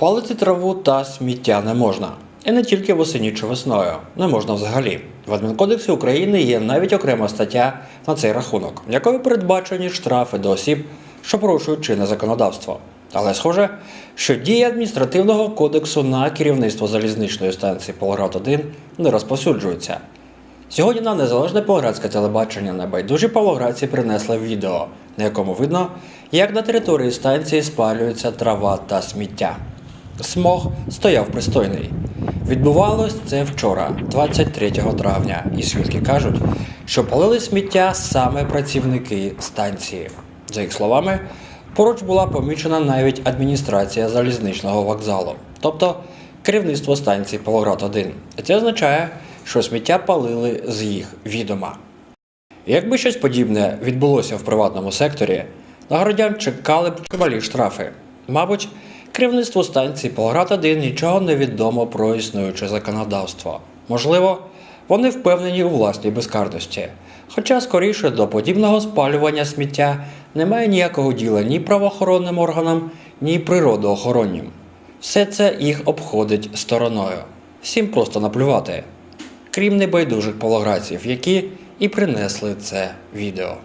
Палити траву та сміття не можна. І не тільки восені чи весною, не можна взагалі. В Адмінкодексі України є навіть окрема стаття на цей рахунок, якою передбачені штрафи до осіб, що порушують чинне законодавство. Але схоже, що дія адміністративного кодексу на керівництво залізничної станції Полоград 1 не розповсюджується. Сьогодні на незалежне павлоградське телебачення на байдужі павлоградці принесли відео, на якому видно, як на території станції спалюється трава та сміття. Смог стояв пристойний. Відбувалось це вчора, 23 травня, і свідки кажуть, що палили сміття саме працівники станції. За їх словами, поруч була помічена навіть адміністрація залізничного вокзалу, тобто керівництво станції Павлоград 1. І це означає, що сміття палили з їх відома. Якби щось подібне відбулося в приватному секторі, на городян чекали б чималі штрафи. Мабуть, керівництву станції Павлоград 1 нічого не відомо про існуюче законодавство. Можливо, вони впевнені у власній безкарності. Хоча скоріше до подібного спалювання сміття немає ніякого діла ні правоохоронним органам, ні природоохороннім. Все це їх обходить стороною. Всім просто наплювати крім небайдужих павлоградців, які і принесли це відео.